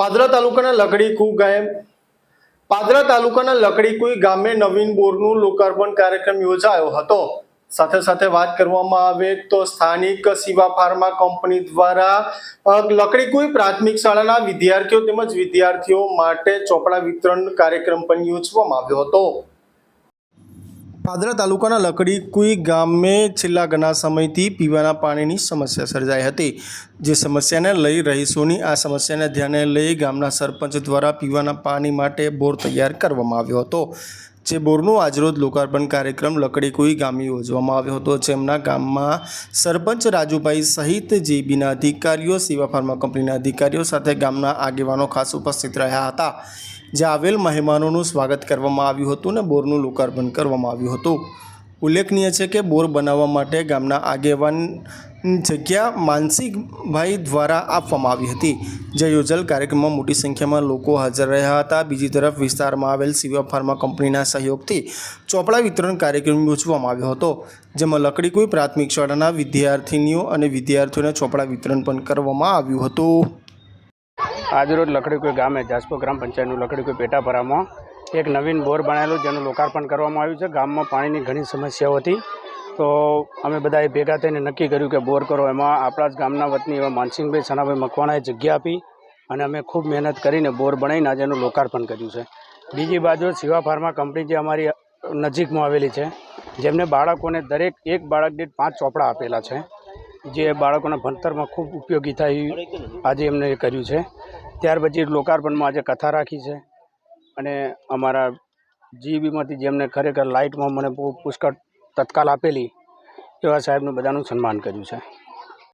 પાદરા તાલુકાના લકડીકુ ગામ પાદરા તાલુકાના લકડીકુઈ ગામે નવીન બોરનું લોકાર્પણ કાર્યક્રમ યોજાયો હતો. સાથે સાથે વાત કરવામાં આવે તો સ્થાનિક શિવા ફાર્મા કંપની દ્વારા લકડીકુઈ પ્રાથમિક શાળાના વિદ્યાર્થીઓ તેમજ વિદ્યાર્થીઓ માટે ચોપડા વિતરણ કાર્યક્રમ પણ યોજવામાં આવ્યો હતો. પાદરા તાલુકાના લકડીકુઈ ગામે છેલ્લા ઘણા સમયથી પીવાના પાણીની સમસ્યા સર્જાઈ હતી. જે સમસ્યાને લઈ રહીશોની આ સમસ્યાને ધ્યાને લઈ ગામના સરપંચ દ્વારા પીવાના પાણી માટે બોર તૈયાર કરવામાં આવ્યો હતો. જે બોરનું આજરોજ લોકાર્પણ કાર્યક્રમ લકડીકુઈ ગામે યોજવામાં આવ્યો હતો, જેમના ગામમાં સરપંચ રાજુભાઈ સહિત જીબીના અધિકારીઓ, સેવા ફાર્મા કંપનીના અધિકારીઓ સાથે ગામના આગેવાનો ખાસ ઉપસ્થિત રહ્યા હતા જ્યાં આવેલ મહેમાનોનું સ્વાગત કરવામાં આવ્યું હતું અને બોરનું લોકાર્પણ કરવામાં આવ્યું હતું. ઉલ્લેખનીય છે કે, બોર બનાવવા માટે ગામના આગેવાન જગ્યા માનસિકભાઈ દ્વારા આપવામાં આવી હતી. જે યોજેલ કાર્યક્રમમાં મોટી સંખ્યામાં લોકો હાજર રહ્યા હતા. બીજી તરફ વિસ્તારમાં આવેલ શિવા ફાર્મા કંપનીના સહયોગથી ચોપડા વિતરણ કાર્યક્રમ યોજવામાં આવ્યો હતો, જેમાં લકડીકુઈ પ્રાથમિક શાળાના વિદ્યાર્થીનીઓ અને વિદ્યાર્થીઓને ચોપડા વિતરણ પણ કરવામાં આવ્યું હતું. આજરોજ લકડીકુઈ ગામે જાસપુર ગ્રામ પંચાયતનું લકડીકુઈ પેટાપરામાં એક નવીન બોર બનાવેલું, જેનું લોકાર્પણ કરવામાં આવ્યું છે. ગામમાં પાણીની ઘણી સમસ્યાઓ હતી. તો અમે બધાએ ભેગા થઈને નક્કી કર્યું કે બોર કરો. એમાં આપણા જ ગામના વતની એવા માનસિંહભાઈ સનાભાઈ મકવાણાએ જગ્યા આપી અને અમે ખૂબ મહેનત કરીને બોર બનાવીને આજે એનું લોકાર્પણ કર્યું છે. બીજી બાજુ શિવા ફાર્મા કંપની જે અમારી નજીકમાં આવેલી છે, જેમને બાળકોને દરેક એક બાળક દીઠ પાંચ ચોપડા આપેલા છે, જે બાળકોના ભણતરમાં ખૂબ ઉપયોગી થાય આજે એમને કર્યું છે. ત્યાર પછી લોકાર્પણમાં આજે કથા રાખી છે અને અમારા જીબીમાંથી જેમને ખરેખર લાઇટમાં મને બહુ પુષ્કળ તત્કાલ આપેલી એવા સાહેબનું બધાનું સન્માન કર્યું છે.